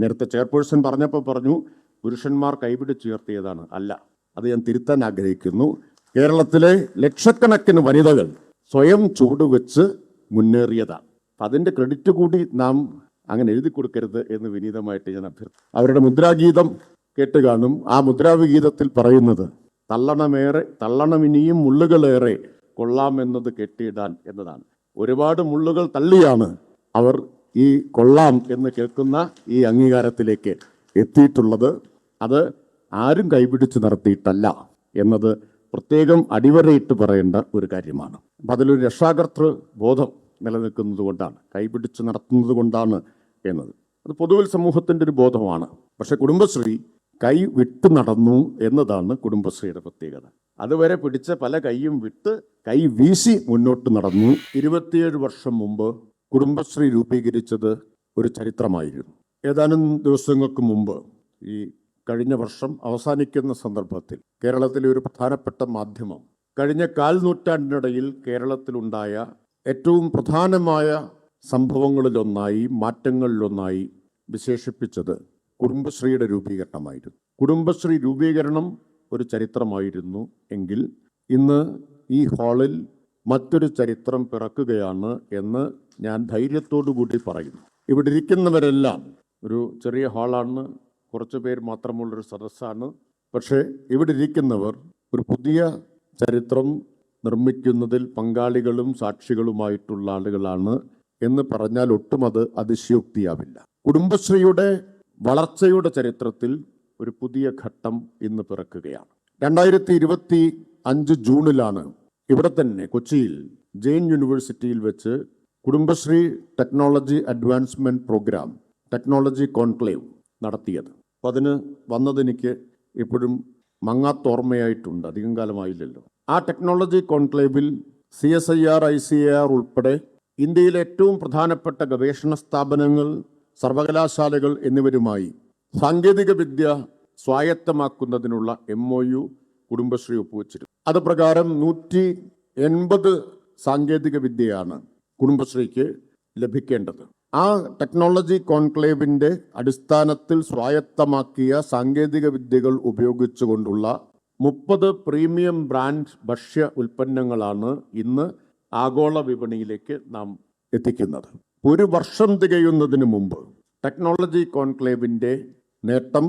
നേരത്തെ ചെയർപേഴ്സൺ പറഞ്ഞപ്പോൾ പറഞ്ഞു പുരുഷന്മാർ കൈപിടിച്ചുയർത്തിയതാണ് അല്ല അത് ഞാൻ തിരുത്താൻ ആഗ്രഹിക്കുന്നു. കേരളത്തിലെ ലക്ഷക്കണക്കിന് വനിതകൾ സ്വയം ചുവടുവെച്ച് മുന്നേറിയതാണ്. അതിന്റെ ക്രെഡിറ്റ് കൂടി നാം അങ്ങനെ എഴുതി കൊടുക്കരുത് എന്ന് വിനീതമായിട്ട് ഞാൻ അഭ്യർത്ഥി അവരുടെ മുദ്രാഗീതം കേട്ട് കാണും. ആ മുദ്രാവിഗീതത്തിൽ പറയുന്നത് തള്ളണമേറെ തള്ളണമിനിയും മുള്ളുകളേറെ കൊള്ളാമെന്നത് കെട്ടിയിടാൻ എന്നതാണ്. ഒരുപാട് മുള്ളുകൾ തള്ളിയാണ് അവർ ഈ കൊള്ളാം എന്ന് കേൾക്കുന്ന ഈ അംഗീകാരത്തിലേക്ക് എത്തിയിട്ടുള്ളത് അത് ആരും കൈപിടിച്ച് നടത്തിയിട്ടല്ല എന്നത് പ്രത്യേകം അടിവരയിട്ട് പറയേണ്ട ഒരു കാര്യമാണ്. അപ്പം അതിലൊരു രക്ഷാകർത്തൃ ബോധം നിലനിൽക്കുന്നത് കൊണ്ടാണ് കൈപിടിച്ച് നടത്തുന്നത് കൊണ്ടാണ് എന്നത്. അത് പൊതുവിൽ സമൂഹത്തിന്റെ ഒരു ബോധമാണ്. പക്ഷേ കുടുംബശ്രീ കൈ വിട്ട് നടന്നു എന്നതാണ് കുടുംബശ്രീയുടെ പ്രത്യേകത. അതുവരെ പിടിച്ച പല കൈയും വിട്ട് കൈ വീശി മുന്നോട്ട് നടന്നു. ഇരുപത്തിയേഴ് വർഷം മുമ്പ് കുടുംബശ്രീ രൂപീകരിച്ചത് ഒരു ചരിത്രമായിരുന്നു. ഏതാനും ദിവസങ്ങൾക്ക് മുമ്പ് ഈ കഴിഞ്ഞ വർഷം അവസാനിക്കുന്ന സന്ദർഭത്തിൽ കേരളത്തിലെ ഒരു പ്രധാനപ്പെട്ട മാധ്യമം കഴിഞ്ഞ കാൽ നൂറ്റാണ്ടിനിടയിൽ കേരളത്തിലുണ്ടായ ഏറ്റവും പ്രധാനമായ സംഭവങ്ങളിലൊന്നായി മാറ്റങ്ങളിലൊന്നായി വിശേഷിപ്പിച്ചത് കുടുംബശ്രീയുടെ രൂപീകരണമായിരുന്നു. കുടുംബശ്രീ രൂപീകരണം ഒരു ചരിത്രമായിരുന്നു എങ്കിൽ ഇന്ന് ഈ ഹാളിൽ മറ്റൊരു ചരിത്രം പിറക്കുകയാണ് എന്ന് ഞാൻ ധൈര്യത്തോടു കൂടി പറയുന്നു. ഇവിടെ ഇരിക്കുന്നവരെല്ലാം ഒരു ചെറിയ ഹാളാണ് കുറച്ച് പേർ മാത്രമുള്ളൊരു സദസ്സാണ്. പക്ഷേ ഇവിടെ ഇരിക്കുന്നവർ ഒരു പുതിയ ചരിത്രം നിർമ്മിക്കുന്നതിൽ പങ്കാളികളും സാക്ഷികളുമായിട്ടുള്ള ആളുകളാണ് എന്ന് പറഞ്ഞാൽ ഒട്ടും അത് അതിശയോക്തിയാവില്ല. കുടുംബശ്രീയുടെ വളർച്ചയുടെ ചരിത്രത്തിൽ ഒരു പുതിയ ഘട്ടം ഇന്ന് പിറക്കുകയാണ്. രണ്ടായിരത്തി ഇരുപത്തി അഞ്ച് ജൂണിലാണ് ഇവിടെ തന്നെ കൊച്ചിയിൽ ജെയിൻ യൂണിവേഴ്സിറ്റിയിൽ വെച്ച് Kudumbashree technology advancement programme technology conclave നടത്തിയത്. അപ്പം അതിന് വന്നതെനിക്ക് ഇപ്പോഴും മങ്ങാത്തോർമ്മയായിട്ടുണ്ട്. അധികം കാലമായില്ലല്ലോ. ആ ടെക്നോളജി കോൺക്ലേവിൽ C S I R I C R ഉൾപ്പെടെ ഇന്ത്യയിലെ ഏറ്റവും പ്രധാനപ്പെട്ട ഗവേഷണ സ്ഥാപനങ്ങൾ സർവകലാശാലകൾ എന്നിവരുമായി സാങ്കേതിക വിദ്യ സ്വായത്തമാക്കുന്നതിനുള്ള എം ഒ യു കുടുംബശ്രീ ഒപ്പുവെച്ചിരുന്നു. അത് പ്രകാരം നൂറ്റി എൺപത് സാങ്കേതിക വിദ്യയാണ് കുടുംബശ്രീക്ക് ലഭിക്കേണ്ടത്. ആ ടെക്നോളജി കോൺക്ലേവിന്റെ അടിസ്ഥാനത്തിൽ സ്വായത്തമാക്കിയ സാങ്കേതിക വിദ്യകൾ ഉപയോഗിച്ചുകൊണ്ടുള്ള മുപ്പത് പ്രീമിയം ബ്രാൻഡ് ഭക്ഷ്യ ഉൽപ്പന്നങ്ങളാണ് ഇന്ന് ആഗോള വിപണിയിലേക്ക് നാം എത്തിക്കുന്നത്. ഒരു വർഷം തികയുന്നതിന് മുമ്പ് ടെക്നോളജി കോൺക്ലേവിന്റെ നേട്ടം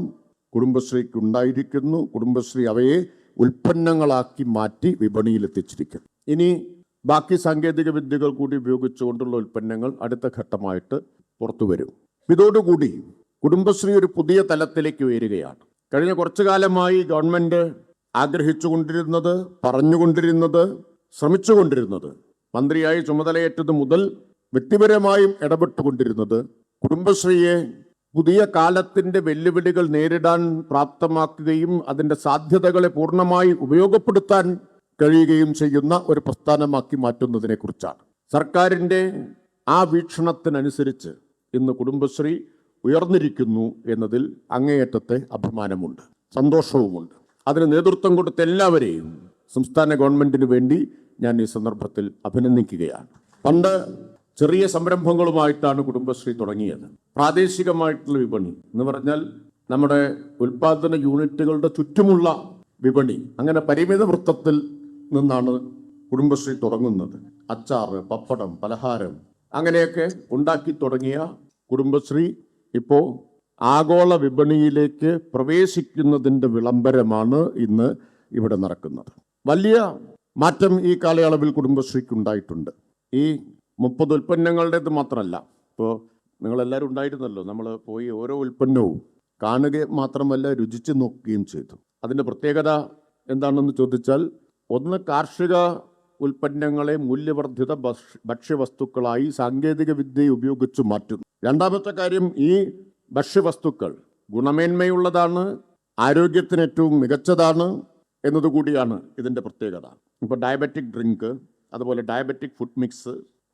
കുടുംബശ്രീക്ക് ഉണ്ടായിരിക്കുന്നു കുടുംബശ്രീ അവയെ ഉൽപ്പന്നങ്ങളാക്കി മാറ്റി വിപണിയിൽ എത്തിച്ചിരിക്കുന്നു ഇനി ബാക്കി സാങ്കേതിക വിദ്യകൾ കൂടി ഉപയോഗിച്ചുകൊണ്ടുള്ള ഉൽപ്പന്നങ്ങൾ അടുത്ത ഘട്ടമായിട്ട് പുറത്തു വരും. ഇതോടുകൂടി കുടുംബശ്രീ ഒരു പുതിയ തലത്തിലേക്ക് ഉയരുകയാണ്. കഴിഞ്ഞ കുറച്ചു കാലമായി ഗവൺമെന്റ് ആഗ്രഹിച്ചുകൊണ്ടിരുന്നത് പറഞ്ഞുകൊണ്ടിരുന്നത് ശ്രമിച്ചുകൊണ്ടിരുന്നത് മന്ത്രിയായി ചുമതലയേറ്റത് മുതൽ വ്യക്തിപരമായും ഇടപെട്ടുകൊണ്ടിരുന്നത് കുടുംബശ്രീയെ പുതിയ കാലത്തിന്റെ വെല്ലുവിളികൾ നേരിടാൻ പ്രാപ്തമാക്കുകയും അതിന്റെ സാധ്യതകളെ പൂർണമായി ഉപയോഗപ്പെടുത്താൻ കഴിയുകയും ചെയ്യുന്ന ഒരു പ്രസ്ഥാനമാക്കി മാറ്റുന്നതിനെ കുറിച്ചാണ് സർക്കാരിന്റെ ആ വീക്ഷണത്തിനനുസരിച്ച് ഇന്ന് കുടുംബശ്രീ ഉയർന്നിരിക്കുന്നു എന്നതിൽ അങ്ങേയറ്റത്തെ അഭിമാനമുണ്ട് സന്തോഷവുമുണ്ട്. അതിന് നേതൃത്വം കൊടുത്ത എല്ലാവരെയും സംസ്ഥാന ഗവൺമെന്റിന് വേണ്ടി ഞാൻ ഈ സന്ദർഭത്തിൽ അഭിനന്ദിക്കുകയാണ്. പണ്ട് ചെറിയ സംരംഭങ്ങളുമായിട്ടാണ് കുടുംബശ്രീ തുടങ്ങിയത്. പ്രാദേശികമായിട്ടുള്ള വിപണി എന്ന് പറഞ്ഞാൽ നമ്മുടെ ഉൽപാദന യൂണിറ്റുകളുടെ ചുറ്റുമുള്ള വിപണി. അങ്ങനെ പരിമിത വൃത്തത്തിൽ നിന്നാണ് കുടുംബശ്രീ തുടങ്ങുന്നത്. അച്ചാറ് പപ്പടം പലഹാരം അങ്ങനെയൊക്കെ ഉണ്ടാക്കി തുടങ്ങിയ കുടുംബശ്രീ ഇപ്പോൾ ആഗോള വിപണിയിലേക്ക് പ്രവേശിക്കുന്നതിന്റെ വിളംബരമാണ് ഇന്ന് ഇവിടെ നടക്കുന്നത്. വലിയ മാറ്റം ഈ കാലയളവിൽ കുടുംബശ്രീക്ക് ഉണ്ടായിട്ടുണ്ട്. ഈ മുപ്പത് ഉൽപ്പന്നങ്ങളുടേത് മാത്രമല്ല. ഇപ്പോൾ നിങ്ങളെല്ലാവരും ഉണ്ടായിരുന്നല്ലോ നമ്മൾ പോയി ഓരോ ഉൽപ്പന്നവും കാണുക മാത്രമല്ല രുചിച്ച് നോക്കുകയും ചെയ്തു. അതിന്റെ പ്രത്യേകത എന്താണെന്ന് ചോദിച്ചാൽ ഒന്ന് കാർഷിക ഉൽപ്പന്നങ്ങളെ മൂല്യവർദ്ധിത ഭക്ഷ്യവസ്തുക്കളായി സാങ്കേതിക വിദ്യ ഉപയോഗിച്ച് മാറ്റുന്നു. രണ്ടാമത്തെ കാര്യം ഈ ഭക്ഷ്യവസ്തുക്കൾ ഗുണമേന്മയുള്ളതാണ് ആരോഗ്യത്തിന് ഏറ്റവും മികച്ചതാണ് എന്നതുകൂടിയാണ് ഇതിന്റെ പ്രത്യേകത. ഇപ്പോൾ ഡയബറ്റിക് ഡ്രിങ്ക് അതുപോലെ ഡയബറ്റിക് ഫുഡ് മിക്സ്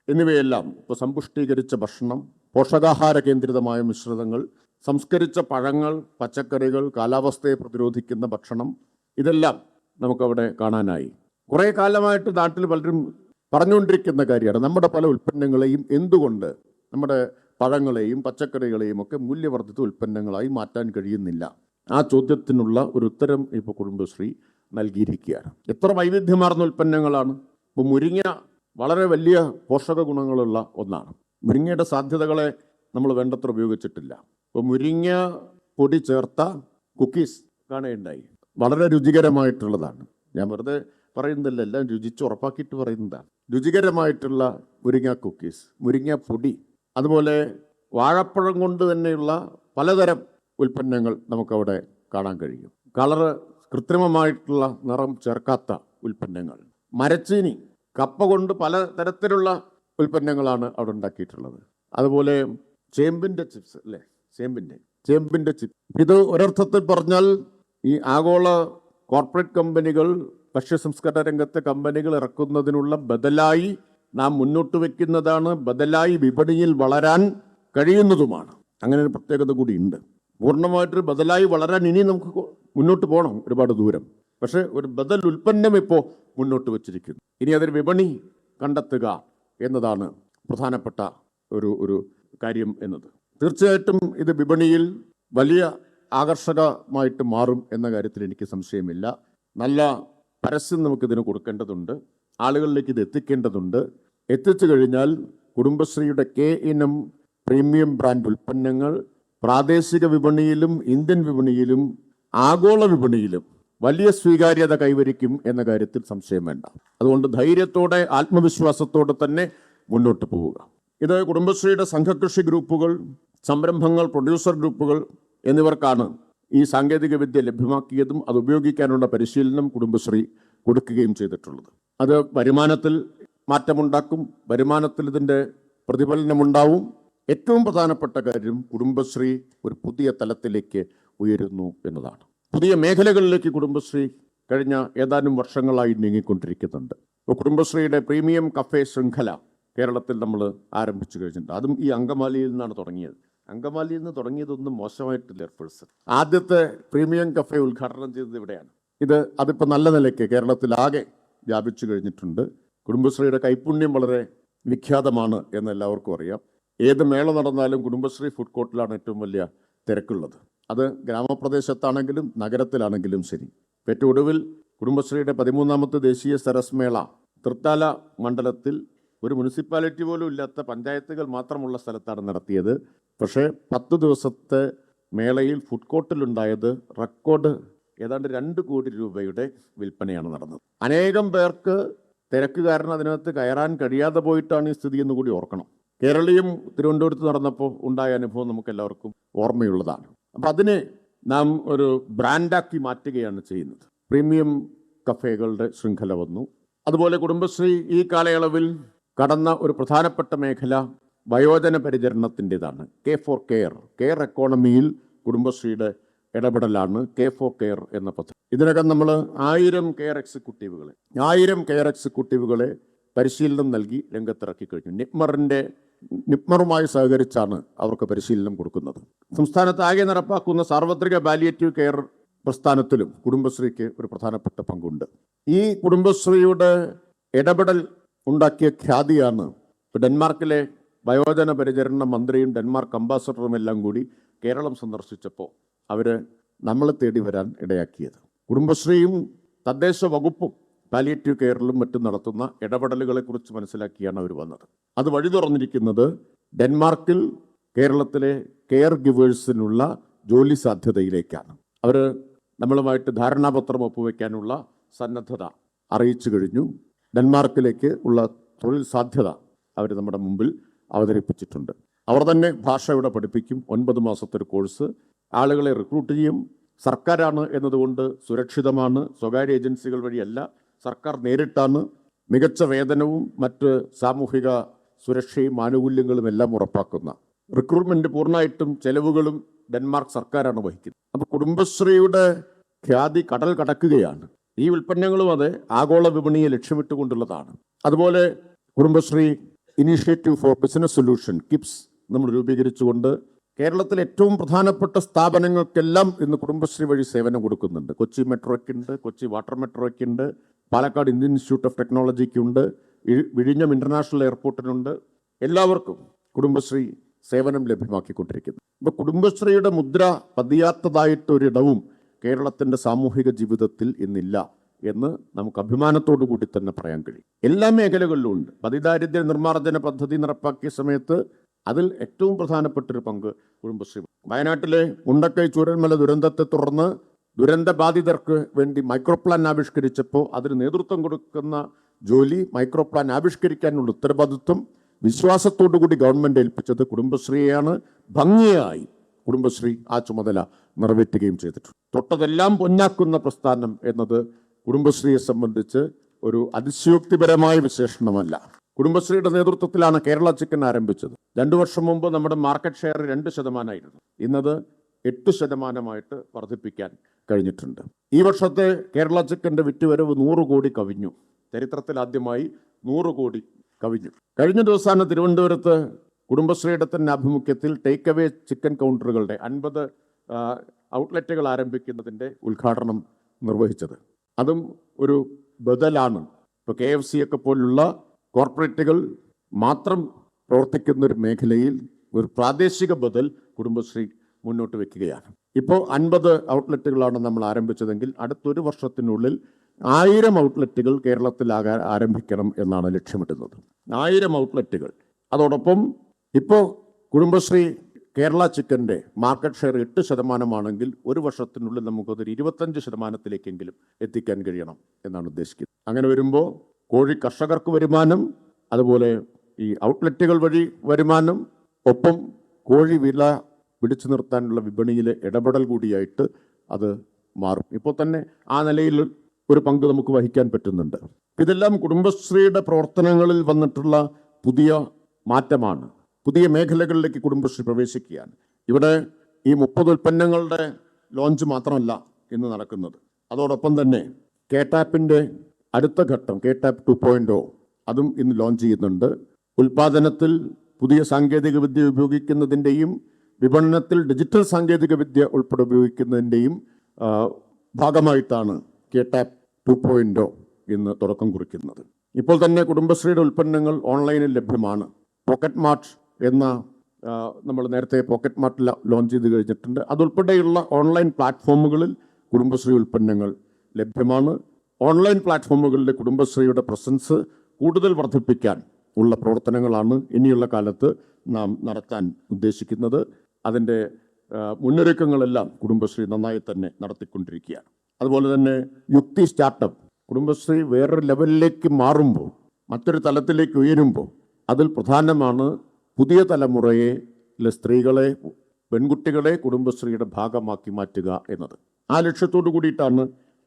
എന്നിവയെല്ലാം ഇപ്പോൾ സമ്പുഷ്ടീകരിച്ച ഭക്ഷണം പോഷകാഹാര കേന്ദ്രിതമായ മിശ്രിതങ്ങൾ സംസ്കരിച്ച പഴങ്ങൾ പച്ചക്കറികൾ കാലാവസ്ഥയെ പ്രതിരോധിക്കുന്ന ഭക്ഷണം ഇതെല്ലാം നമുക്കവിടെ കാണാനായി. കുറേ കാലമായിട്ട് നാട്ടിൽ പലരും പറഞ്ഞുകൊണ്ടിരിക്കുന്ന കാര്യമാണ്. നമ്മുടെ പല ഉൽപ്പന്നങ്ങളെയും എന്തുകൊണ്ട് നമ്മുടെ പഴങ്ങളെയും പച്ചക്കറികളെയും ഒക്കെ മൂല്യവർദ്ധിത ഉൽപ്പന്നങ്ങളായി മാറ്റാൻ കഴിയുന്നില്ല? ആ ചോദ്യത്തിനുള്ള ഒരു ഉത്തരം ഇപ്പോൾ കുടുംബശ്രീ നൽകിയിരിക്കുകയാണ്. എത്ര വൈവിധ്യമാർന്ന ഉൽപ്പന്നങ്ങളാണ്. ഇപ്പോൾ മുരിങ്ങ വളരെ വലിയ പോഷക ഗുണങ്ങളുള്ള ഒന്നാണ്. മുരിങ്ങയുടെ സാധ്യതകളെ നമ്മൾ വേണ്ടത്ര ഉപയോഗിച്ചിട്ടില്ല. ഇപ്പോൾ മുരിങ്ങ പൊടി ചേർത്ത കുക്കീസ് കാണുകയുണ്ടായി വളരെ രുചികരമായിട്ടുള്ളതാണ്. ഞാൻ വെറുതെ പറയുന്നില്ല എല്ലാം രുചിച്ച് ഉറപ്പാക്കിയിട്ട് പറയുന്നതാണ്. രുചികരമായിട്ടുള്ള മുരിങ്ങ കുക്കീസ് മുരിങ്ങ പൊടി അതുപോലെ വാഴപ്പഴം കൊണ്ട് തന്നെയുള്ള പലതരം ഉൽപ്പന്നങ്ങൾ നമുക്കവിടെ കാണാൻ കഴിയും. കളറ് കൃത്രിമമായിട്ടുള്ള നിറം ചേർക്കാത്ത ഉൽപ്പന്നങ്ങൾ. മരച്ചീനി കപ്പ കൊണ്ട് പല തരത്തിലുള്ള ഉൽപ്പന്നങ്ങളാണ് അവിടെ ഉണ്ടാക്കിയിട്ടുള്ളത്. അതുപോലെ ചേമ്പിന്റെ ചിപ്സ് അല്ലേ? ചേമ്പിന്റെ ചേമ്പിന്റെ ചിപ്സ്. ഇത് ഒരർത്ഥത്തിൽ പറഞ്ഞാൽ ഈ ആഗോള കോർപ്പറേറ്റ് കമ്പനികൾ ഭക്ഷ്യ സംസ്കരണ രംഗത്തെ കമ്പനികൾ ഇറക്കുന്നതിനുള്ള ബദലായി നാം മുന്നോട്ട് വെക്കുന്നതാണ് ബദലായി വിപണിയിൽ വളരാൻ കഴിയുന്നതുമാണ്. അങ്ങനെ ഒരു പ്രത്യേകത കൂടി ഉണ്ട്. പൂർണമായിട്ടൊരു ബദലായി വളരാൻ ഇനി നമുക്ക് മുന്നോട്ട് പോകണം ഒരുപാട് ദൂരം. പക്ഷേ ഒരു ബദൽ ഉൽപ്പന്നം ഇപ്പോൾ മുന്നോട്ട് വച്ചിരിക്കുന്നു. ഇനി അതൊരു വിപണി കണ്ടെത്തുക എന്നതാണ് പ്രധാനപ്പെട്ട ഒരു ഒരു കാര്യം എന്നത്. തീർച്ചയായിട്ടും ഇത് വിപണിയിൽ വലിയ ആകർഷകമായിട്ട് മാറും എന്ന കാര്യത്തിൽ എനിക്ക് സംശയമില്ല. നല്ല പരസ്യം നമുക്കിതിന് കൊടുക്കേണ്ടതുണ്ട്. ആളുകളിലേക്ക് ഇത് എത്തിക്കേണ്ടതുണ്ട്. എത്തിച്ചു കഴിഞ്ഞാൽ കുടുംബശ്രീയുടെ കെ ഇനം പ്രീമിയം ബ്രാൻഡ് ഉൽപ്പന്നങ്ങൾ പ്രാദേശിക വിപണിയിലും ഇന്ത്യൻ വിപണിയിലും ആഗോള വിപണിയിലും വലിയ സ്വീകാര്യത കൈവരിക്കും എന്ന കാര്യത്തിൽ സംശയം വേണ്ട. അതുകൊണ്ട് ധൈര്യത്തോടെ ആത്മവിശ്വാസത്തോടെ തന്നെ മുന്നോട്ട് പോവുക. ഇത് കുടുംബശ്രീയുടെ സംഘകൃഷി ഗ്രൂപ്പുകൾ സംരംഭങ്ങൾ പ്രൊഡ്യൂസർ ഗ്രൂപ്പുകൾ എന്നിവർക്കാണ് ഈ സാങ്കേതികവിദ്യ ലഭ്യമാക്കിയതും അത് ഉപയോഗിക്കാനുള്ള പരിശീലനം കുടുംബശ്രീ കൊടുക്കുകയും ചെയ്തിട്ടുള്ളത്. അത് വരുമാനത്തിൽ മാറ്റമുണ്ടാക്കും വരുമാനത്തിൽ ഇതിന്റെ പ്രതിഫലനമുണ്ടാവും. ഏറ്റവും പ്രധാനപ്പെട്ട കാര്യം കുടുംബശ്രീ ഒരു പുതിയ തലത്തിലേക്ക് ഉയരുന്നു എന്നതാണ്. പുതിയ മേഖലകളിലേക്ക് കുടുംബശ്രീ കഴിഞ്ഞ ഏതാനും വർഷങ്ങളായി നീങ്ങിക്കൊണ്ടിരിക്കുന്നുണ്ട്. ഇപ്പോൾ കുടുംബശ്രീയുടെ പ്രീമിയം കഫേ ശൃംഖല കേരളത്തിൽ നമ്മൾ ആരംഭിച്ചു കഴിഞ്ഞിട്ടുണ്ട്. അതും ഈ അങ്കമാലിയിൽ നിന്നാണ് തുടങ്ങിയത്. അങ്കമാലിയിൽ നിന്ന് തുടങ്ങിയതൊന്നും മോശമായിട്ടില്ല എയർഫോഴ്സ് ആദ്യത്തെ പ്രീമിയം കഫേ ഉദ്ഘാടനം ചെയ്തത് ഇവിടെയാണ്. ഇത് അതിപ്പോൾ നല്ല നിലയ്ക്ക് കേരളത്തിലാകെ വ്യാപിച്ചു കഴിഞ്ഞിട്ടുണ്ട്. കുടുംബശ്രീയുടെ കൈപുണ്യം വളരെ വിഖ്യാതമാണ് എന്ന് എല്ലാവർക്കും അറിയാം. ഏത് മേള നടന്നാലും കുടുംബശ്രീ ഫുഡ് കോർട്ടിലാണ് ഏറ്റവും വലിയ തിരക്കുള്ളത്. അത് ഗ്രാമപ്രദേശത്താണെങ്കിലും നഗരത്തിലാണെങ്കിലും ശരി. ഏറ്റവും ഒടുവിൽ കുടുംബശ്രീയുടെ പതിമൂന്നാമത്തെ ദേശീയ സരസ്മേള തൃത്താല മണ്ഡലത്തിൽ ഒരു മുനിസിപ്പാലിറ്റി പോലും ഇല്ലാത്ത പഞ്ചായത്തുകൾ മാത്രമുള്ള സ്ഥലത്താണ് നടത്തിയത്. പക്ഷേ പത്ത് ദിവസത്തെ മേളയിൽ ഫുഡ് കോർട്ടിലുണ്ടായത് റെക്കോർഡ് ഏതാണ്ട് രണ്ട് കോടി രൂപയുടെ വിൽപ്പനയാണ് നടന്നത്. അനേകം പേർക്ക് തിരക്ക് കാരണം അതിനകത്ത് കയറാൻ കഴിയാതെ പോയിട്ടാണ് ഈ സ്ഥിതി എന്ന് കൂടി ഓർക്കണം. കേരളീയം തിരുവനന്തപുരത്ത് നടന്നപ്പോൾ ഉണ്ടായ അനുഭവം നമുക്കെല്ലാവർക്കും ഓർമ്മയുള്ളതാണ്. അപ്പം അതിനെ നാം ഒരു ബ്രാൻഡാക്കി മാറ്റുകയാണ് ചെയ്യുന്നത്. പ്രീമിയം കഫേകളുടെ ശൃംഖല വന്നു. അതുപോലെ കുടുംബശ്രീ ഈ കാലയളവിൽ കടന്ന ഒരു പ്രധാനപ്പെട്ട മേഖല വയോജന പരിചരണത്തിന്റെതാണ്. കെ ഫോർ കെയർ കെയർ എക്കോണമിയിൽ കുടുംബശ്രീയുടെ ഇടപെടലാണ് കെ ഫോർ കെയർ എന്ന പദ്ധതി. ഇതിനകം നമ്മൾ ആയിരം കെയർ എക്സിക്യൂട്ടീവുകളെ ആയിരം കെയർ എക്സിക്യൂട്ടീവുകളെ പരിശീലനം നൽകി രംഗത്തിറക്കി കഴിഞ്ഞു. നിപ്മറിന്റെ നിപ്മറുമായി സഹകരിച്ചാണ് അവർക്ക് പരിശീലനം കൊടുക്കുന്നത്. സംസ്ഥാനത്ത് ആകെ നടപ്പാക്കുന്ന സാർവത്രിക ബാലിയേറ്റീവ് കെയർ പ്രസ്ഥാനത്തിലും കുടുംബശ്രീക്ക് ഒരു പ്രധാനപ്പെട്ട പങ്കുണ്ട്. ഈ കുടുംബശ്രീയുടെ ഇടപെടൽ ഉണ്ടാക്കിയ ഖ്യാതിയാണ് ഡെൻമാർക്കിലെ വയോജന പരിചരണ മന്ത്രിയും ഡെൻമാർക്ക് അംബാസഡറും എല്ലാം കൂടി കേരളം സന്ദർശിച്ചപ്പോൾ അവർ നമ്മളെ തേടി വരാൻ ഇടയാക്കിയത്. കുടുംബശ്രീയും തദ്ദേശ വകുപ്പും പാലിയേറ്റീവ് കെയറിലും മറ്റും നടത്തുന്ന ഇടപെടലുകളെക്കുറിച്ച് മനസ്സിലാക്കിയാണ് അവർ വന്നത്. അത് വഴി തുറന്നിരിക്കുന്നത് ഡെൻമാർക്കിൽ കേരളത്തിലെ കെയർ ഗിവേഴ്സിനുള്ള ജോലി സാധ്യതയിലേക്കാണ്. അവർ നമ്മളുമായിട്ട് ധാരണാപത്രം ഒപ്പുവെക്കാനുള്ള സന്നദ്ധത അറിയിച്ചു കഴിഞ്ഞു. ഡെൻമാർക്കിലേക്ക് ഉള്ള തൊഴിൽ സാധ്യത അവർ നമ്മുടെ മുമ്പിൽ അവതരിപ്പിച്ചിട്ടുണ്ട്. അവർ തന്നെ ഭാഷ ഇവിടെ പഠിപ്പിക്കും. ഒൻപത് മാസത്തെ ഒരു കോഴ്സ്. ആളുകളെ റിക്രൂട്ട് ചെയ്യും. സർക്കാരാണ് എന്നതുകൊണ്ട് സുരക്ഷിതമാണ്. സ്വകാര്യ ഏജൻസികൾ വഴിയല്ല. സർക്കാർ നേരിട്ടാണ് മികച്ച വേതനവും മറ്റ് സാമൂഹിക സുരക്ഷയും ആനുകൂല്യങ്ങളും എല്ലാം ഉറപ്പാക്കുന്ന. റിക്രൂട്ട്മെന്റ് പൂർണമായിട്ടും ചെലവുകളും ഡെൻമാർക്ക് സർക്കാരാണ് വഹിക്കുന്നത്. അപ്പോൾ കുടുംബശ്രീയുടെ ഖ്യാതി കടൽ കടക്കുകയാണ്. ഈ ഉൽപ്പന്നങ്ങളും അത് ആഗോള വിപണിയെ ലക്ഷ്യമിട്ടുകൊണ്ടുള്ളതാണ്. അതുപോലെ Kudumbashree initiative for business solution KIPS നമ്മൾ രൂപീകരിച്ചുകൊണ്ട് കേരളത്തിലെ ഏറ്റവും പ്രധാനപ്പെട്ട സ്ഥാപനങ്ങൾക്കെല്ലാം ഇന്ന് കുടുംബശ്രീ വഴി സേവനം കൊടുക്കുന്നുണ്ട്. കൊച്ചി മെട്രോയ്ക്കുണ്ട് കൊച്ചി വാട്ടർ മെട്രോയ്ക്കുണ്ട് പാലക്കാട് ഇന്ത്യൻ ഇൻസ്റ്റിറ്റ്യൂട്ട് ഓഫ് ടെക്നോളജിക്കുണ്ട് വിഴിഞ്ഞം ഇന്റർനാഷണൽ എയർപോർട്ടിനുണ്ട്. എല്ലാവർക്കും കുടുംബശ്രീ സേവനം ലഭ്യമാക്കിക്കൊണ്ടിരിക്കുന്നു. ഇപ്പോൾ കുടുംബശ്രീയുടെ മുദ്ര പതിയാത്തതായിട്ടൊരിടവും കേരളത്തിന്റെ സാമൂഹിക ജീവിതത്തിൽ ഇന്നില്ല എന്ന് നമുക്ക് അഭിമാനത്തോടു കൂടി തന്നെ പറയാൻ കഴിയും. എല്ലാ മേഖലകളിലും ഉണ്ട്. പതിദാരിദ്ര്യ നിർമ്മാർജന പദ്ധതി നടപ്പാക്കിയ സമയത്ത് അതിൽ ഏറ്റവും പ്രധാനപ്പെട്ട ഒരു പങ്ക് കുടുംബശ്രീ. വയനാട്ടിലെ ഉണ്ടക്കൈ ചൂരൽമല ദുരന്തത്തെ തുടർന്ന് ദുരന്ത ബാധിതർക്ക് വേണ്ടി മൈക്രോ പ്ലാൻ ആവിഷ്കരിച്ചപ്പോൾ അതിന് നേതൃത്വം കൊടുക്കുന്ന ജോലി മൈക്രോ പ്ലാൻ ആവിഷ്കരിക്കാനുള്ള ഉത്തരവാദിത്വം വിശ്വാസത്തോടു കൂടി ഗവൺമെന്റ് ഏൽപ്പിച്ചത് കുടുംബശ്രീയാണ് ഭംഗിയായി കുടുംബശ്രീ ആ ചുമതല നിറവേറ്റുകയും ചെയ്തിട്ടുണ്ട്. തൊട്ടതെല്ലാം പൊന്നാക്കുന്ന പ്രസ്ഥാനം എന്നത് കുടുംബശ്രീയെ സംബന്ധിച്ച് ഒരു അതിശയോക്തിപരമായ വിശേഷണമല്ല. കുടുംബശ്രീയുടെ നേതൃത്വത്തിലാണ് കേരള ചിക്കൻ ആരംഭിച്ചത്. രണ്ടു വർഷം മുമ്പ് നമ്മുടെ മാർക്കറ്റ് ഷെയർ രണ്ട് ശതമാനമായിരുന്നു. ഇന്നത് എട്ട് ശതമാനമായിട്ട് വർദ്ധിപ്പിക്കാൻ കഴിഞ്ഞിട്ടുണ്ട്. ഈ വർഷത്തെ കേരള ചിക്കന്റെ വിറ്റുവരവ് നൂറ് കോടി കവിഞ്ഞു. ചരിത്രത്തിൽ ആദ്യമായി നൂറ് കോടി കവിഞ്ഞു. കഴിഞ്ഞ ദിവസമാണ് തിരുവനന്തപുരത്ത് കുടുംബശ്രീയുടെ തന്നെ ആഭിമുഖ്യത്തിൽ ടേക്ക് അവേ ചിക്കൻ കൗണ്ടറുകളുടെ അൻപത് ഔട്ട്ലെറ്റുകൾ ആരംഭിക്കുന്നതിന്റെ ഉദ്ഘാടനം നിർവഹിച്ചത്. അതും ഒരു ബദലാണ്. ഇപ്പോൾ കെ എഫ് സി ഒക്കെ പോലുള്ള കോർപ്പറേറ്റുകൾ മാത്രം പ്രവർത്തിക്കുന്ന ഒരു മേഖലയിൽ ഒരു പ്രാദേശിക ബദൽ കുടുംബശ്രീ മുന്നോട്ട് വെക്കുകയാണ്. ഇപ്പോൾ അൻപത് ഔട്ട്ലെറ്റുകളാണ് നമ്മൾ ആരംഭിച്ചതെങ്കിൽ അടുത്തൊരു വർഷത്തിനുള്ളിൽ ആയിരം ഔട്ട്ലെറ്റുകൾ കേരളത്തിലാകാൻ ആരംഭിക്കണം എന്നാണ് ലക്ഷ്യമിടുന്നത്. ആയിരം ഔട്ട്ലെറ്റുകൾ. അതോടൊപ്പം ഇപ്പോൾ കുടുംബശ്രീ കേരള ചിക്കന്റെ മാർക്കറ്റ് ഷെയർ എട്ട് ശതമാനമാണെങ്കിൽ ഒരു വർഷത്തിനുള്ളിൽ നമുക്കതൊരു ഇരുപത്തഞ്ച് ശതമാനത്തിലേക്കെങ്കിലും എത്തിക്കാൻ കഴിയണം എന്നാണ് ഉദ്ദേശിക്കുന്നത്. അങ്ങനെ വരുമ്പോൾ കോഴി കർഷകർക്ക് വരുമാനം അതുപോലെ ഈ ഔട്ട്ലെറ്റുകൾ വഴി വരുമാനം ഒപ്പം കോഴി വില പിടിച്ചു നിർത്താനുള്ള വിപണിയിലെ ഇടപെടൽ കൂടിയായിട്ട് അത് മാറും. ഇപ്പോൾ തന്നെ ആ നിലയിൽ ഒരു പങ്ക് നമുക്ക് വഹിക്കാൻ പറ്റുന്നുണ്ട്. ഇതെല്ലാം കുടുംബശ്രീയുടെ പ്രവർത്തനങ്ങളിൽ വന്നിട്ടുള്ള പുതിയ മാറ്റമാണ്. പുതിയ മേഖലകളിലേക്ക് കുടുംബശ്രീ പ്രവേശിക്കുകയാണ്. ഇവിടെ ഈ മുപ്പത് ഉൽപ്പന്നങ്ങളുടെ ലോഞ്ച് മാത്രമല്ല ഇന്ന് നടക്കുന്നത്. അതോടൊപ്പം തന്നെ കേട്ടാപ്പിന്റെ അടുത്ത ഘട്ടം കെ ടാപ്പ് ടു പോയിന്റ് അതും ഇന്ന് ലോഞ്ച് ചെയ്യുന്നുണ്ട്. ഉൽപാദനത്തിൽ പുതിയ സാങ്കേതിക വിദ്യ ഉപയോഗിക്കുന്നതിന്റെയും വിപണനത്തിൽ ഡിജിറ്റൽ സാങ്കേതിക വിദ്യ ഉൾപ്പെടെ ഉപയോഗിക്കുന്നതിന്റെയും ഭാഗമായിട്ടാണ് കെ ടാപ്പ് ടു പോയിന്റ് ഇന്ന് തുടക്കം കുറിക്കുന്നത്. ഇപ്പോൾ തന്നെ കുടുംബശ്രീയുടെ ഉൽപ്പന്നങ്ങൾ ഓൺലൈനിൽ ലഭ്യമാണ്. പോക്കറ്റ് മാർട്ട് എന്ന നമ്മൾ നേരത്തെ പോക്കറ്റ് മാർട്ട് ലോഞ്ച് ചെയ്ത് കഴിഞ്ഞിട്ടുണ്ട്. അതുൾപ്പെടെയുള്ള ഓൺലൈൻ പ്ലാറ്റ്ഫോമുകളിൽ കുടുംബശ്രീ ഉൽപ്പന്നങ്ങൾ ലഭ്യമാണ്. ഓൺലൈൻ പ്ലാറ്റ്ഫോമുകളിലെ കുടുംബശ്രീയുടെ പ്രസൻസ് കൂടുതൽ വർദ്ധിപ്പിക്കാൻ ഉള്ള പ്രവർത്തനങ്ങളാണ് ഇനിയുള്ള കാലത്ത് നാം നടത്താൻ ഉദ്ദേശിക്കുന്നത്. അതിന്റെ മുന്നൊരുക്കങ്ങളെല്ലാം കുടുംബശ്രീ നന്നായി തന്നെ നടത്തിക്കൊണ്ടിരിക്കുകയാണ്. അതുപോലെ തന്നെ യുക്തി സ്റ്റാർട്ടപ്പ് കുടുംബശ്രീ വേറൊരു ലെവലിലേക്ക് മാറുമ്പോൾ മറ്റൊരു തലത്തിലേക്ക് ഉയരുമ്പോൾ അതിൽ പ്രധാനമാണ് പുതിയ തലമുറയെ സ്ത്രീകളെ പെൺകുട്ടികളെ കുടുംബശ്രീയുടെ ഭാഗമാക്കി മാറ്റുക എന്നത്. ആ ലക്ഷ്യത്തോടു കൂടിയിട്ടാണ്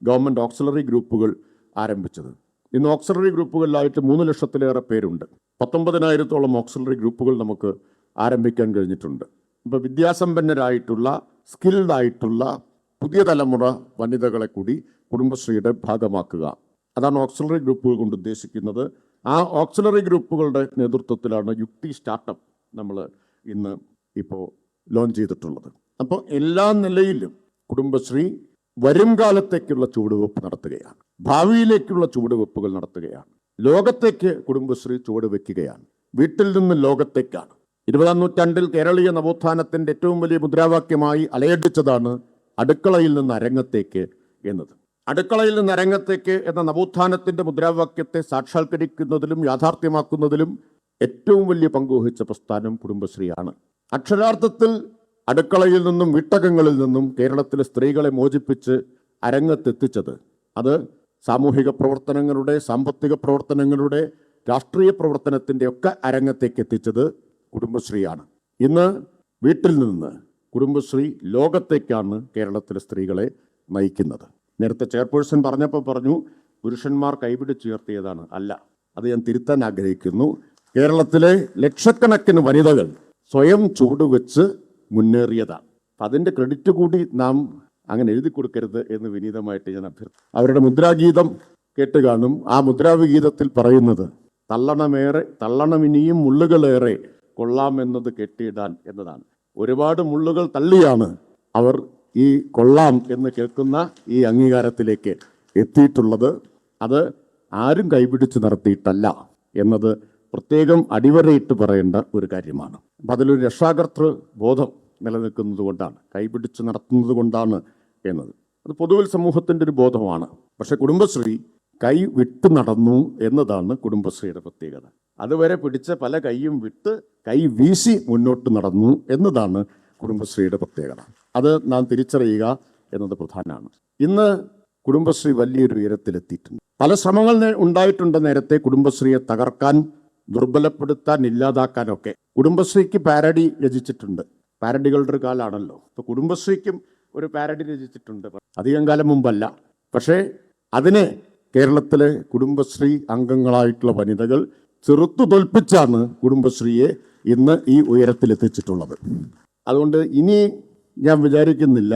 ഗവൺമെന്റ് ഓക്സിലറി ഗ്രൂപ്പുകൾ ആരംഭിച്ചത്. ഇന്ന് ഓക്സിലറി ഗ്രൂപ്പുകളിലായിട്ട് മൂന്ന് ലക്ഷത്തിലേറെ പേരുണ്ട്. പത്തൊമ്പതിനായിരത്തോളം ഓക്സിലറി ഗ്രൂപ്പുകൾ നമുക്ക് ആരംഭിക്കാൻ കഴിഞ്ഞിട്ടുണ്ട്. ഇപ്പോൾ വിദ്യാസമ്പന്നരായിട്ടുള്ള സ്കിൽഡ് ആയിട്ടുള്ള പുതിയ തലമുറ വനിതകളെ കൂടി കുടുംബശ്രീയുടെ ഭാഗമാക്കുക. അതാണ് ഓക്സിലറി ഗ്രൂപ്പുകൾ കൊണ്ട് ഉദ്ദേശിക്കുന്നത്. ആ ഓക്സിലറി ഗ്രൂപ്പുകളുടെ നേതൃത്വത്തിലാണ് യുക്തി സ്റ്റാർട്ടപ്പ് നമ്മൾ ഇന്ന് ഇപ്പോൾ ലോഞ്ച് ചെയ്തിട്ടുള്ളത്. അപ്പോൾ എല്ലാ നിലയിലും കുടുംബശ്രീ വരും കാലത്തേക്കുള്ള ചുവടുവെപ്പ് നടത്തുകയാണ്. ഭാവിയിലേക്കുള്ള ചുവടുവെപ്പുകൾ നടത്തുകയാണ്. ലോകത്തേക്ക് കുടുംബശ്രീ ചുവടുവെക്കുകയാണ്. വീട്ടിൽ നിന്ന് ലോകത്തേക്കാണ്. ഇരുപതാം നൂറ്റാണ്ടിൽ കേരളീയ നവോത്ഥാനത്തിന്റെ ഏറ്റവും വലിയ മുദ്രാവാക്യമായി അലയടിച്ചതാണ് അടുക്കളയിൽ നിന്ന് അരങ്ങത്തേക്ക് എന്നത്. അടുക്കളയിൽ നിന്ന് അരങ്ങത്തേക്ക് എന്ന നവോത്ഥാനത്തിന്റെ മുദ്രാവാക്യത്തെ സാക്ഷാത്കരിക്കുന്നതിലും യാഥാർത്ഥ്യമാക്കുന്നതിലും ഏറ്റവും വലിയ പങ്കുവഹിച്ച പ്രസ്ഥാനം കുടുംബശ്രീയാണ്. അക്ഷരാർത്ഥത്തിൽ അടുക്കളയിൽ നിന്നും വിട്ടകങ്ങളിൽ നിന്നും കേരളത്തിലെ സ്ത്രീകളെ മോചിപ്പിച്ച് അരങ്ങത്തെത്തിച്ചത്. അത് സാമൂഹിക പ്രവർത്തനങ്ങളുടെ സാമ്പത്തിക പ്രവർത്തനങ്ങളുടെ രാഷ്ട്രീയ പ്രവർത്തനത്തിന്റെ ഒക്കെ അരങ്ങത്തേക്ക് എത്തിച്ചത് കുടുംബശ്രീയാണ്. ഇന്ന് വീട്ടിൽ നിന്ന് കുടുംബശ്രീ ലോകത്തേക്കാണ് കേരളത്തിലെ സ്ത്രീകളെ നയിക്കുന്നത്. നേരത്തെ ചെയർപേഴ്സൺ പറഞ്ഞപ്പോൾ പറഞ്ഞു പുരുഷന്മാർ കൈപിടിച്ചുയർത്തിയതാണ് അല്ല അത് ഞാൻ തിരുത്താൻ ആഗ്രഹിക്കുന്നു. കേരളത്തിലെ ലക്ഷക്കണക്കിന് വനിതകൾ സ്വയം ചുവടുവെച്ച് മുന്നേറിയതാണ്. അപ്പം അതിന്റെ ക്രെഡിറ്റ് കൂടി നാം അങ്ങനെ എഴുതി കൊടുക്കരുത് എന്ന് വിനീതമായിട്ട് ഞാൻ അഭ്യർത്ഥി അവരുടെ മുദ്രാഗീതം കേട്ട് കാണും. ആ മുദ്രാവിഗീതത്തിൽ പറയുന്നത് തള്ളണമേറെ തള്ളണം ഇനിയും മുള്ളുകളേറെ കൊള്ളാമെന്നത് കെട്ടിയിടാൻ എന്നതാണ്. ഒരുപാട് മുള്ളുകൾ തള്ളിയാണ് അവർ ഈ കൊള്ളാം എന്ന് കേൾക്കുന്ന ഈ അംഗീകാരത്തിലേക്ക് എത്തിയിട്ടുള്ളത്. അത് ആരും കൈപിടിച്ച് നടത്തിയിട്ടല്ല എന്നത് പ്രത്യേകം അടിവരയിട്ട് പറയേണ്ട ഒരു കാര്യമാണ്. അപ്പം അതിലൊരു രക്ഷാകർത്തൃ ബോധം നിലനിൽക്കുന്നത് കൊണ്ടാണ് കൈപിടിച്ച് നടത്തുന്നത് കൊണ്ടാണ് എന്നത്. അത് പൊതുവിൽ സമൂഹത്തിന്റെ ഒരു ബോധമാണ്. പക്ഷേ കുടുംബശ്രീ കൈ വിട്ട് നടന്നു എന്നതാണ് കുടുംബശ്രീയുടെ പ്രത്യേകത. അതുവരെ പിടിച്ച പല കൈയും വിട്ട് കൈ വീശി മുന്നോട്ട് നടന്നു എന്നതാണ് കുടുംബശ്രീയുടെ പ്രത്യേകത. അത് നാം തിരിച്ചറിയുക എന്നത് പ്രധാനമാണ്. ഇന്ന് കുടുംബശ്രീ വലിയൊരു ഉയരത്തിലെത്തിയിട്ടുണ്ട്. പല ശ്രമങ്ങൾ ഉണ്ടായിട്ടുണ്ട് നേരത്തെ കുടുംബശ്രീയെ തകർക്കാൻ ദുർബലപ്പെടുത്താൻ ഇല്ലാതാക്കാനൊക്കെ. കുടുംബശ്രീക്ക് പാരഡി രചിച്ചിട്ടുണ്ട്. പാരഡികളുടെ ഒരു കാലാണല്ലോ. ഇപ്പൊ കുടുംബശ്രീക്കും ഒരു പാരഡി രചിച്ചിട്ടുണ്ട്. അധികം കാലം മുമ്പല്ല. പക്ഷേ അതിനെ കേരളത്തിലെ കുടുംബശ്രീ അംഗങ്ങളായിട്ടുള്ള വനിതകൾ ചെറുത്തു തോൽപ്പിച്ചാണ് കുടുംബശ്രീയെ ഇന്ന് ഈ ഉയരത്തിലെത്തിച്ചിട്ടുള്ളത്. അതുകൊണ്ട് ഇനി ഞാൻ വിചാരിക്കുന്നില്ല.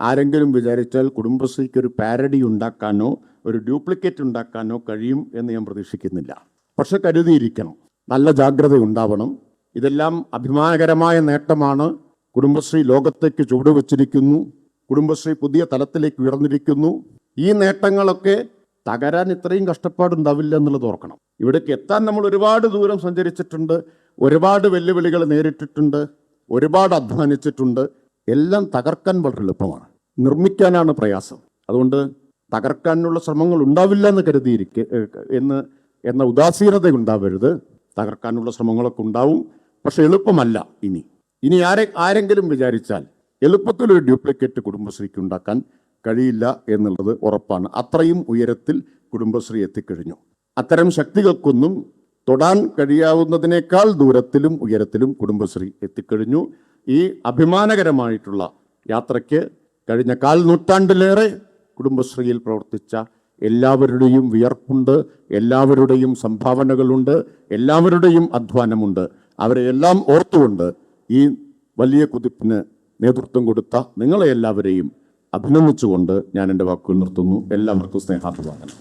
ആരെങ്കിലും വിചാരിച്ചാൽ കുടുംബശ്രീക്ക് ഒരു പാരഡി ഉണ്ടാക്കാനോ ഒരു ഡ്യൂപ്ലിക്കേറ്റ് ഉണ്ടാക്കാനോ കഴിയും എന്ന് ഞാൻ പ്രതീക്ഷിക്കുന്നില്ല. പക്ഷെ കരുതിയിരിക്കണം. നല്ല ജാഗ്രത ഉണ്ടാവണം. ഇതെല്ലാം അഭിമാനകരമായ നേട്ടമാണ്. കുടുംബശ്രീ ലോകത്തേക്ക് ചുവടുവെച്ചിരിക്കുന്നു. കുടുംബശ്രീ പുതിയ തലത്തിലേക്ക് ഉയർന്നിരിക്കുന്നു. ഈ നേട്ടങ്ങളൊക്കെ തകരാൻ ഇത്രയും കഷ്ടപ്പാടുണ്ടാവില്ല എന്നുള്ളത് ഓർക്കണം. ഇവിടേക്ക് എത്താൻ നമ്മൾ ഒരുപാട് ദൂരം സഞ്ചരിച്ചിട്ടുണ്ട്. ഒരുപാട് വെല്ലുവിളികൾ നേരിട്ടിട്ടുണ്ട്. ഒരുപാട് അധ്വാനിച്ചിട്ടുണ്ട്. എല്ലാം തകർക്കാൻ വളരെ എളുപ്പമാണ്. നിർമ്മിക്കാനാണ് പ്രയാസം. അതുകൊണ്ട് തകർക്കാനുള്ള ശ്രമങ്ങൾ ഉണ്ടാവില്ല എന്ന് കരുതിയിരിക്കെ എന്ന് എന്ന ഉദാസീനത ഉണ്ടാവരുത്. തകർക്കാനുള്ള ശ്രമങ്ങളൊക്കെ ഉണ്ടാവും. പക്ഷെ എളുപ്പമല്ല ഇനി. ഇനി ആരെ ആരെങ്കിലും വിചാരിച്ചാൽ എളുപ്പത്തിലൊരു ഡ്യൂപ്ലിക്കേറ്റ് കുടുംബശ്രീക്ക് ഉണ്ടാക്കാൻ കഴിയില്ല എന്നുള്ളത് ഉറപ്പാണ്. അത്രയും ഉയരത്തിൽ കുടുംബശ്രീ എത്തിക്കഴിഞ്ഞു. അത്തരം ശക്തികൾക്കൊന്നും തൊടാൻ കഴിയാവുന്നതിനേക്കാൾ ദൂരത്തിലും ഉയരത്തിലും കുടുംബശ്രീ എത്തിക്കഴിഞ്ഞു. ഈ അഭിമാനകരമായിട്ടുള്ള യാത്രയ്ക്ക് കഴിഞ്ഞ കാൽ നൂറ്റാണ്ടിലേറെ കുടുംബശ്രീയിൽ പ്രവർത്തിച്ച എല്ലാവരുടെയും വിയർപ്പുണ്ട് എല്ലാവരുടെയും സംഭാവനകളുണ്ട് എല്ലാവരുടെയും അധ്വാനമുണ്ട്. അവരെ എല്ലാം ഓർത്തുകൊണ്ട് ഈ വലിയ കുതിപ്പിന് നേതൃത്വം കൊടുത്ത നിങ്ങളെ എല്ലാവരെയും അഭിനന്ദിച്ചുകൊണ്ട് ഞാൻ എന്റെ വാക്കുകൾ നിർത്തുന്നു. എല്ലാവർക്കും സ്നേഹാഭിവാദനം.